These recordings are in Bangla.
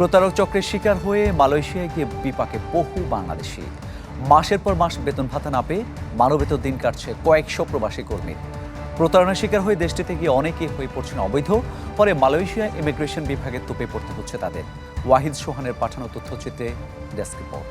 প্রতারক চক্রের শিকার হয়ে মালয়েশিয়ায় গিয়ে বিপাকে বহু বাংলাদেশি। মাসের পর মাস বেতন ভাতা না পেয়ে মানবেতর দিন কাটছে কয়েকশো প্রবাসী কর্মী। প্রতারণার শিকার হয়ে দেশটিতে গিয়ে অনেকেই হয়ে পড়ছেন অবৈধ পরে মালয়েশিয়া ইমিগ্রেশন বিভাগের তোপে পড়তে হচ্ছে তাদের। ওয়াহিদ সোহানের পাঠানো তথ্যচিত্রে ডেস্ক রিপোর্ট।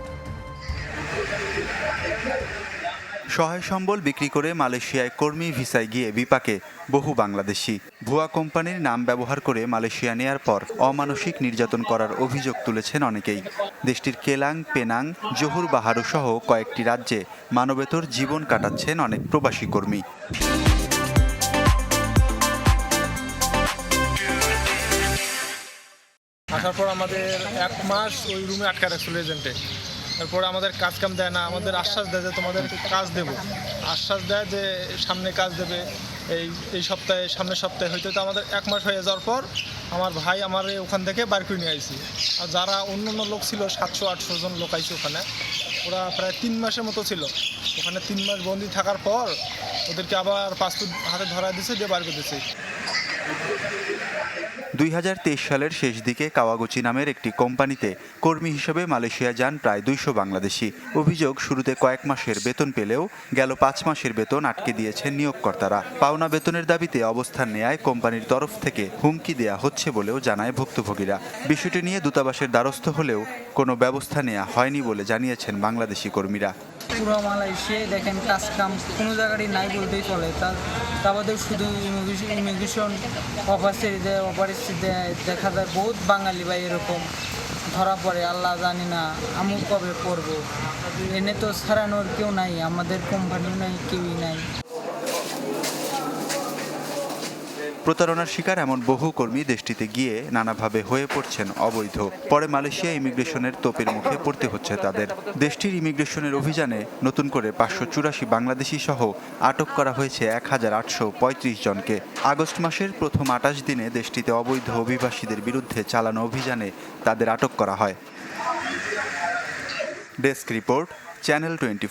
সহায় সম্বল বিক্রি করে মালয়েশিয়ায় কর্মী ভিসায় গিয়ে বিপাকে বহু বাংলাদেশি। ভুয়া কোম্পানির নাম ব্যবহার করে মালয়েশিয়া নেয়ার পর অমানসিক নির্যাতন করার অভিযোগ তুলেছেন অনেকেই। দেশটির কেলাং, পেনাং, জহুর বাহারু সহ কয়েকটি রাজ্যে মানবেতর জীবন কাটাচ্ছেন অনেক প্রবাসী কর্মী। আসার পর আমাদের এক মাস ওই রুমে আটকা রাখছিল এজেন্টে তারপরে আমাদের কাজ কাম দেয় না, আমাদের আশ্বাস দেয় যে তোমাদের কাজ দেবো। আশ্বাস দেয় যে সামনে কাজ দেবে, এই এই সপ্তাহে সামনের সপ্তাহে হয়তো, তো আমাদের এক মাস হয়ে যাওয়ার পর আমার ভাই আমার ওখান থেকে বার করে নিয়ে আইছি। আর যারা অন্য অন্য লোক ছিল, সাতশো, আটশো জন লোক আইছে ওখানে, ওরা প্রায় তিন মাসের মতো ছিল। ওখানে তিন মাস বন্দি থাকার পর ওদেরকে আবার পাসপোর্ট হাতে ধরা দিছে, দিয়ে বার করে দিছে। দুই হাজার তেইশ সালের শেষ দিকে কাওয়াগুচি নামের একটি কোম্পানিতে কর্মী হিসেবে মালয়েশিয়া যান প্রায় দুইশো বাংলাদেশি। অভিযোগ, শুরুতে কয়েক মাসের বেতন পেলেও গেল পাঁচ মাসের বেতন আটকে দিয়েছেন নিয়োগকর্তারা। পাওনা বেতনের দাবিতে অবস্থান নেয়ায় কোম্পানির তরফ থেকে হুমকি দেয়া হচ্ছে বলেও জানায় ভুক্তভোগীরা। বিষয়টি নিয়ে দূতাবাসের দ্বারস্থ হলেও কোনো ব্যবস্থা নেওয়া হয়নি বলে জানিয়েছেন বাংলাদেশি কর্মীরা। পুরো মালয়েশিয়ায় দেখেন কাজ কাম কোনো জায়গারই নাই বলতেই চলে। তার তা বাদেও শুধু ইমিগ্রেশন অফিসের দেয় দেখা যায় বহুত বাঙালি ভাই এরকম ধরা পড়ে, আল্লাহ জানি না, আমি কবে পড়ব। এনে তো সারানোর কেউ নাই, আমাদের কোম্পানিও নাই, কেউই নাই। প্রতারণার শিকার এমন বহু কর্মী দেশটিতে গিয়ে নানাভাবে হয়ে পড়ছেন অবৈধ। পরে মালয়েশিয়া ইমিগ্রেশনের তোপের মুখে পড়তে হচ্ছে তাদের। দেশটির ইমিগ্রেশনের অভিযানে নতুন করে পাঁচশো চুরাশি বাংলাদেশি সহ আটক করা হয়েছে এক হাজার আটশো পঁয়ত্রিশ জনকে। আগস্ট মাসের প্রথম আটাশ দিনে দেশটিতে অবৈধ অভিবাসীদের বিরুদ্ধে চালানো অভিযানে তাদের আটক করা হয়। Desk report, channel twenty